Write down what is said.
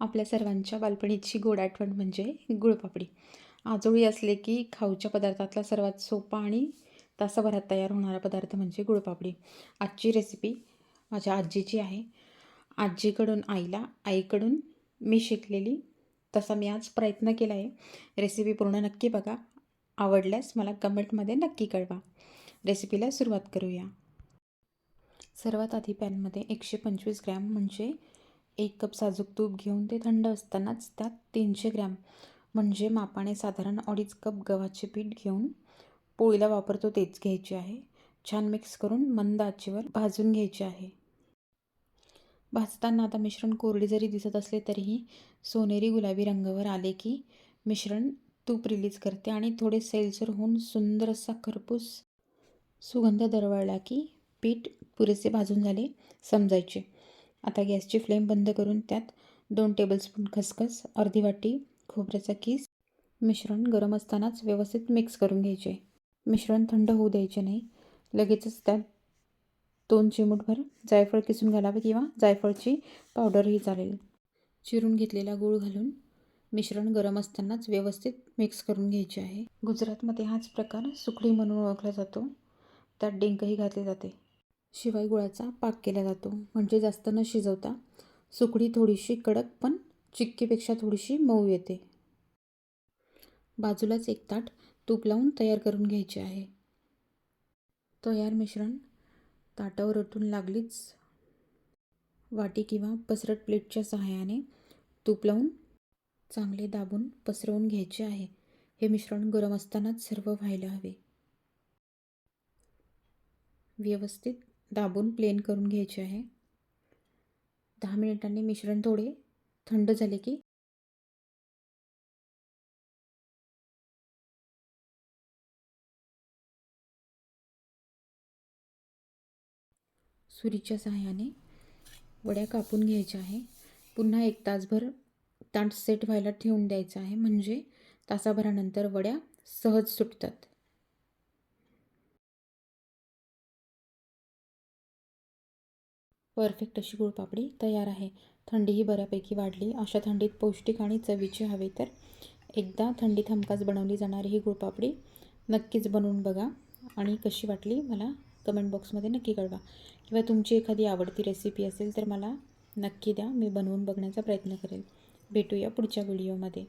आपल्या सर्वांच्या बालपणीची गोड आठवण म्हणजे गुळपापडी. आजोळी असले की खाऊच्या पदार्थातला सर्वात सोपा आणि तासाभरात तयार होणारा पदार्थ म्हणजे गुळपापडी. आजची रेसिपी माझ्या आजीची आहे. आजीकडून आईला आईकडून मी शिकलेली तसा मी आज प्रयत्न केला आहे. रेसिपी पूर्ण नक्की बघा. आवडल्यास मला कमेंटमध्ये नक्की कळवा. रेसिपीला सुरुवात करूया. सर्वात आधी पॅनमध्ये एकशे पंचवीस ग्रॅम म्हणजे एक कप साजूक तूप घेऊन ते थंड असतानाच त्यात तीनशे ग्रॅम म्हणजे मापाने साधारण अडीच कप गव्हाचे पीठ घेऊन पोळीला वापरतो तेच घ्यायचे आहे. छान मिक्स करून मंद आचेवर भाजून घ्यायचे आहे. भाजताना आता मिश्रण कोरडे जरी दिसत असले तरीही सोनेरी गुलाबी रंगावर आले की मिश्रण तूप रिलीज करते आणि थोडे सैलसर होऊन सुंदर असा खरपूस सुगंध दरवळला की पीठ पुरेसे भाजून झाले समजायचे. आता गॅसची फ्लेम बंद करून त्यात दोन टेबलस्पून खसखस अर्धी वाटी खोबऱ्याचा किस मिश्रण गरम असतानाच व्यवस्थित मिक्स करून घ्यायचे. मिश्रण थंड होऊ द्यायचे नाही. लगेचच त्यात दोन चिमूटभर जायफळ किसून घालावे किंवा जायफळची पावडरही चालेल. चिरून घेतलेला गूळ घालून मिश्रण गरम असतानाच व्यवस्थित मिक्स करून घ्यायचे आहे. गुजरातमध्ये हाच प्रकार सुकडी म्हणून ओळखला जातो. त्यात डिंकही घातले जाते. शिवाय गुळाचा पाक केला जातो. म्हणजे जास्त न शिजवता सुकडी थोडीशी कडक पण चिक्कीपेक्षा थोडीशी मऊ येते. बाजूलाच एक ताट तूप लावून तयार करून घ्यायचे आहे. तयार मिश्रण ताटावर ओतून लागलीच. वाटी किंवा पसरट प्लेटच्या सहाय्याने तूप लावून चांगले दाबून पसरवून घ्यायचे आहे. हे मिश्रण गरम असतानाच सर्व व्हायला हवे. व्यवस्थित दाबून प्लेन करून घ्यायचे आहे. दहा मिनिटांनी मिश्रण थोडे थंड झाले की सुरीच्या सहाय्याने वड्या कापून घ्यायच्या आहे. पुन्हा एक तासभर ताट सेट व्हायला ठेवून द्यायचं आहे. म्हणजे तासाभरानंतर वड्या सहज सुटतात. परफेक्ट अशी गुळपापडी तयार आहे. थंडीही बऱ्यापैकी वाढली. अशा थंडीत पौष्टिक आणि चवीची हवे तर एकदा थंडी हमखास बनवली जाणारी ही गुळपापडी नक्कीच बनवून बघा. आणि कशी वाटली मला कमेंट बॉक्समध्ये नक्की कळवा. किंवा तुमची एखादी आवडती रेसिपी असेल तर मला नक्की द्या. मी बनवून बघण्याचा प्रयत्न करेल. भेटूया पुढच्या व्हिडिओमध्ये